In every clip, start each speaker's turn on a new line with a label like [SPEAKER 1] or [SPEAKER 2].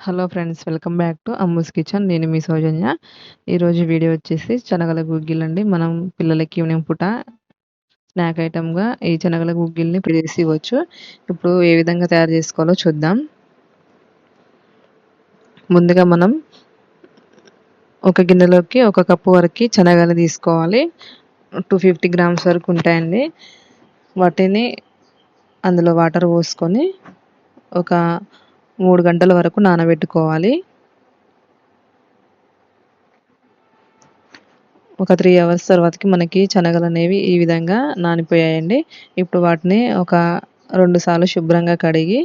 [SPEAKER 1] Hello friends welcome back to Ammu's kitchen. నేను మీ సౌజన్య. ఈరోజు వీడియో వచ్చేసి శనగల గుగ్గిలండి మనం పిల్లలకి ఈవినింగ్ పూట స్నాక్ ఐటమ్గా ఈ శనగల గుగ్గిల్ని చేసి ఇవ్వచ్చు. ఇప్పుడు ఏ విధంగా తయారు చేసుకోవాలో చూద్దాం. ముందుగా మనం ఒక గిన్నెలోకి ఒక కప్పు వరకు శనగలు తీసుకోవాలి. టూ ఫిఫ్టీ గ్రామ్స్ వరకు ఉంటాయండి. వాటిని అందులో వాటర్ పోసుకొని ఒక మూడు గంటల వరకు నానబెట్టుకోవాలి. ఒక త్రీ అవర్స్ తర్వాతకి మనకి శనగలు అనేవి ఈ విధంగా నానిపోయాయండి. ఇప్పుడు వాటిని ఒక రెండు సార్లు శుభ్రంగా కడిగి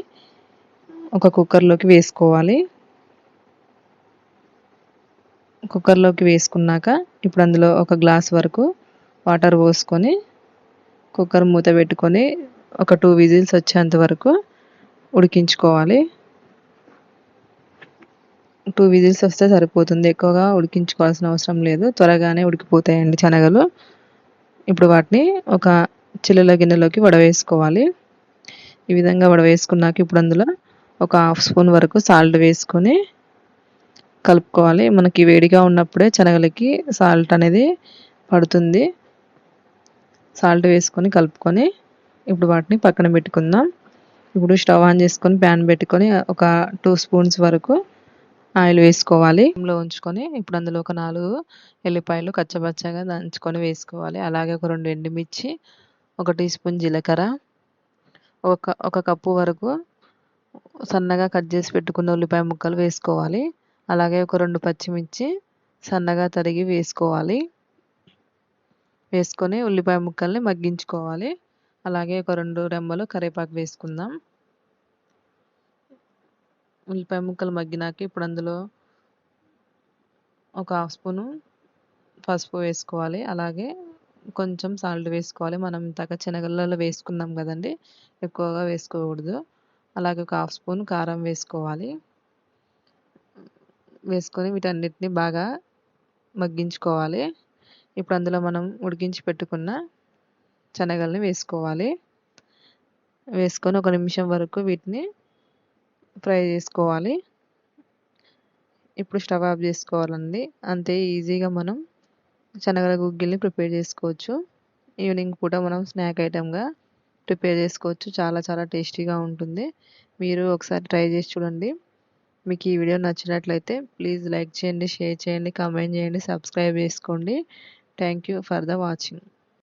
[SPEAKER 1] ఒక కుక్కర్లోకి వేసుకోవాలి. కుక్కర్లోకి వేసుకున్నాక ఇప్పుడు అందులో ఒక గ్లాస్ వరకు వాటర్ పోసుకొని కుక్కర్ మూత పెట్టుకొని ఒక టూ విజిల్స్ వచ్చేంత వరకు ఉడికించుకోవాలి. టూ విజిల్స్ వస్తే సరిపోతుంది. ఎక్కువగా ఉడికించుకోవాల్సిన అవసరం లేదు. త్వరగానే ఉడికిపోతాయండి శనగలు. ఇప్పుడు వాటిని ఒక చిల్లుల గిన్నెలోకి వడవేసుకోవాలి. ఈ విధంగా వడవేసుకున్నాక ఇప్పుడు అందులో ఒక హాఫ్ స్పూన్ వరకు సాల్ట్ వేసుకొని కలుపుకోవాలి. మనకి వేడిగా ఉన్నప్పుడే శనగలకి సాల్ట్ అనేది పడుతుంది. సాల్ట్ వేసుకొని కలుపుకొని ఇప్పుడు వాటిని పక్కన పెట్టుకుందాం. ఇప్పుడు స్టవ్ ఆన్ చేసుకొని ప్యాన్ పెట్టుకొని ఒక టూ స్పూన్స్ వరకు ఆయిల్ వేసుకోవాలి. లో ఉంచుకొని ఇప్పుడు అందులో ఒక నాలుగు ఎల్లిపాయలు కచ్చపచ్చగా దంచుకొని వేసుకోవాలి. అలాగే ఒక రెండు ఎండుమిర్చి ఒక టీ స్పూన్ జీలకర్ర ఒక ఒక కప్పు వరకు సన్నగా కట్ చేసి పెట్టుకున్న ఉల్లిపాయ ముక్కలు వేసుకోవాలి. అలాగే ఒక రెండు పచ్చిమిర్చి సన్నగా తరిగి వేసుకోవాలి. వేసుకొని ఉల్లిపాయ ముక్కల్ని మగ్గించుకోవాలి. అలాగే ఒక రెండు రెమ్మలు కరివేపాకు వేసుకుందాం. ఉల్లిపాయ ముక్కలు మగ్గినాక ఇప్పుడు అందులో ఒక హాఫ్ స్పూను పసుపు వేసుకోవాలి. అలాగే కొంచెం సాల్ట్ వేసుకోవాలి. మనం ఇంతక శనగలలో వేసుకున్నాం కదండి ఎక్కువగా వేసుకోకూడదు. అలాగే ఒక హాఫ్ స్పూన్ కారం వేసుకోవాలి. వేసుకొని వీటన్నిటిని బాగా మగ్గించుకోవాలి. ఇప్పుడు అందులో మనం ఉడికించి పెట్టుకున్న శనగల్ని వేసుకోవాలి. వేసుకొని ఒక నిమిషం వరకు వీటిని ఫ్రై చేసుకోవాలి. ఇప్పుడు స్టవ్ ఆఫ్ చేసుకోవాలండి. అంతే ఈజీగా మనం శనగల గుగ్గిల్ని ప్రిపేర్ చేసుకోవచ్చు. ఈవినింగ్ పూట మనం స్నాక్ ఐటెంగా ప్రిపేర్ చేసుకోవచ్చు. చాలా చాలా టేస్టీగా ఉంటుంది. మీరు ఒకసారి ట్రై చేసి చూడండి. మీకు ఈ వీడియో నచ్చినట్లయితే ప్లీజ్ లైక్ చేయండి షేర్ చేయండి కామెంట్ చేయండి సబ్స్క్రైబ్ చేసుకోండి. Thank you for the watching.